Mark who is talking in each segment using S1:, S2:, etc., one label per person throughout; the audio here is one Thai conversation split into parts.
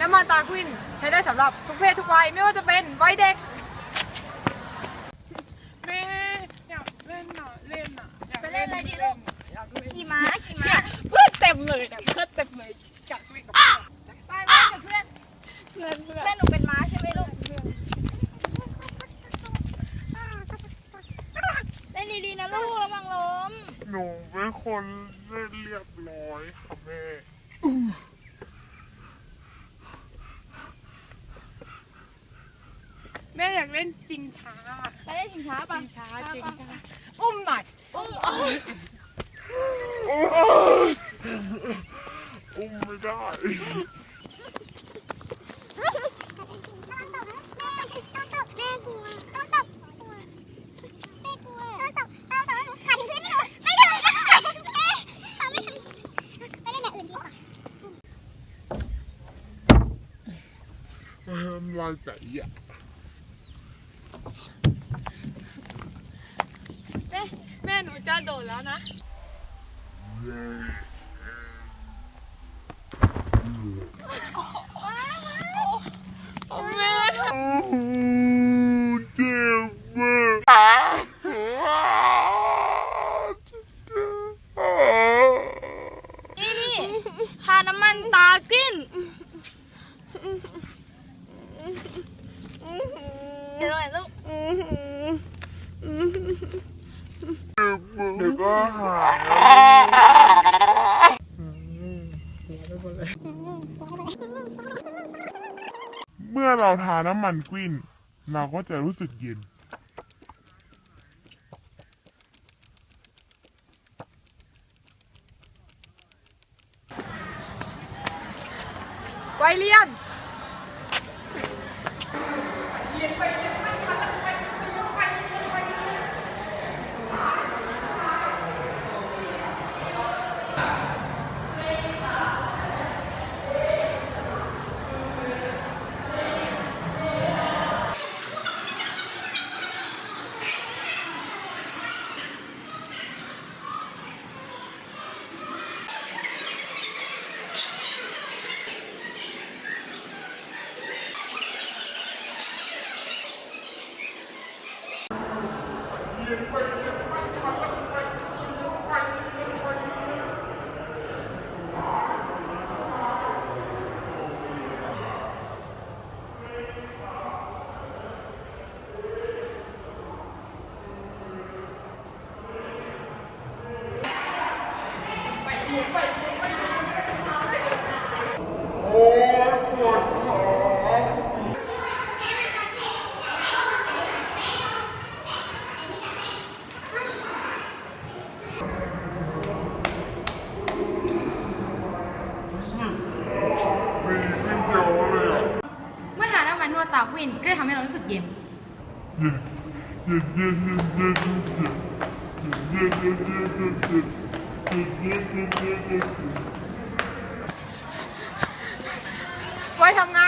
S1: น้ำมันตาควินใช้ได้สำหรับทุกเพศทุกวัยไม่ว่าจะเป็นวัยเด็ก
S2: แม่อยากเล่นน่ะเล่นน่ะอยาก
S3: ไปเล่นอะไรดีลูก
S2: อยากเล่น
S3: ขี่ม้าขี่ม้า
S2: เพื่อนเต็มเลยเนี่ยเพื่อนเต็มเลยอยากเล่นกับเพื่อน
S3: ไปเล่นกับเพื่อน
S2: เพื่อนเพื่อน
S3: เพื่อนหนูเป็นม้าใช่ไหมลูกเล่นดีๆนะลูกระวังล้ม
S4: หนูเป็นคนเล่นเรียบร้อยค่ะแม่
S2: เล่นจริงช้า
S3: ไปเล่นชิงช้า
S2: จ
S3: ป่ะ
S2: ช้าจริงอุ้มหน่อย
S3: อุ้ม
S5: เอาอุ้มไม่ได้
S4: ทำลายไก่อะ
S2: หนูจะโดดแล้วนะ โอ้แม่
S4: เจ็บมาก
S3: นี่นี่ทาน้ำมันตากิ้นเดี๋ยวหน่อยลูก
S4: เดี๋ยวก็หาย เมื่อเราทาน้ำมันกลิ้น เราก็จะรู้สึกเย็น
S1: วัยเรียน
S4: โ important.
S5: Dìm. Quay thằng ngay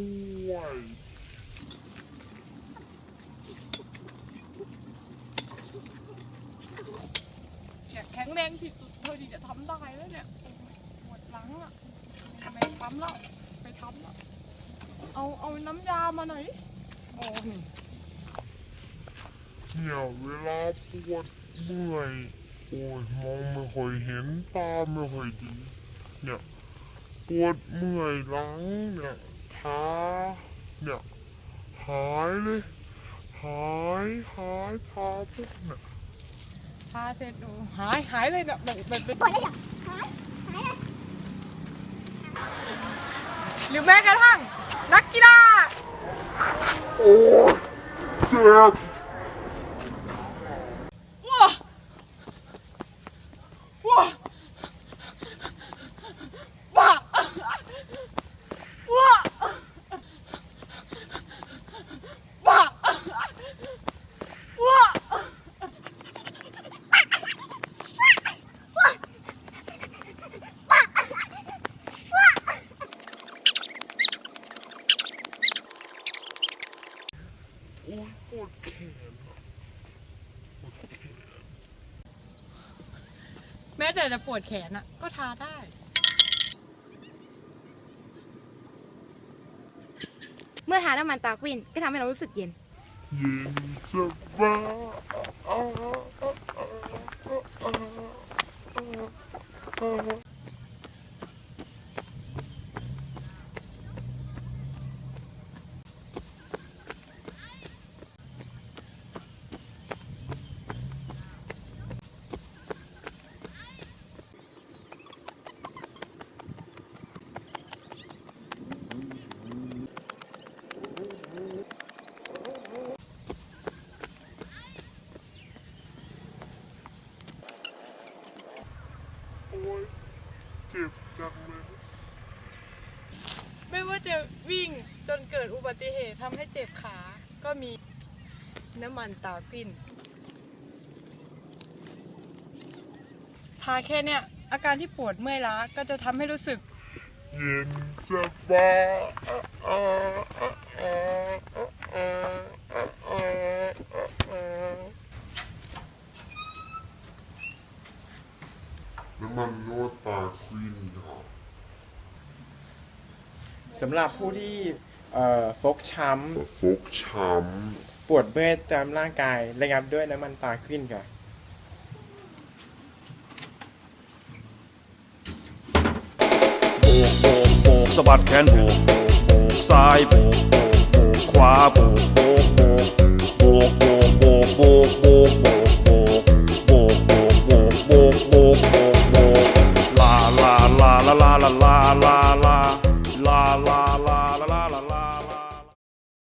S4: ป่วย
S2: เนี่ยแข็งแรงที่สุดเท่าที่จะทำได้แล้วเนี่ยปวดหลังอะไม่ทำแล้วไปทำแล้วเอาเอาน้ำยามาหน่อยโอ้โห
S4: เนี่ยเวลาปวดเมื่อยโอ้ยมองไม่ค่อยเห็นตาไม่ค่อยดีเนี่ยปวดเมื่อยหลังเนี่ย ขาเนี่ยหายเลยหายหายพาพวกเนี่ย
S2: พาเสร็จดูหายหายเลยเนี่ยแบบแบบแบบ
S5: ปวดเลยเหายหาย
S1: หรือแม้กระทั่งนักกีฬา
S4: โอ้ยเจ็บ
S2: โอ้ยปวดแขน
S5: แม้
S2: แต่จะปวดแขนอะก็ทาได้
S3: เมื่อทาน้ำมันตาควินก็ทำให้เรารู้สึกเย็น
S4: ยิงสบาย เจ็บจังเลย
S2: ไม่ว่าจะวิ่งจนเกิดอุบัติเหตุทำให้เจ็บขา ก็มีน้ำมันตากลิ่นทาแค่เนี้ยอาการที่ปวดเมื่อยล้าก็จะทำให้รู้สึก
S4: เย็นสบาย น้ำมันนวดตาควินครับ
S6: สำหรับผู้ที่เอ่อฟกช้
S4: ฟกช้ำ
S6: ปวดเมื่อยตามร่างกายระงับด้วยน้ำมันตาขึ้นค่ะ
S7: โบกโบกโบกสะบัดแขนโบกโบกโบกซ้ายโบกโบกโบกขวาโบกโบกโบกโบก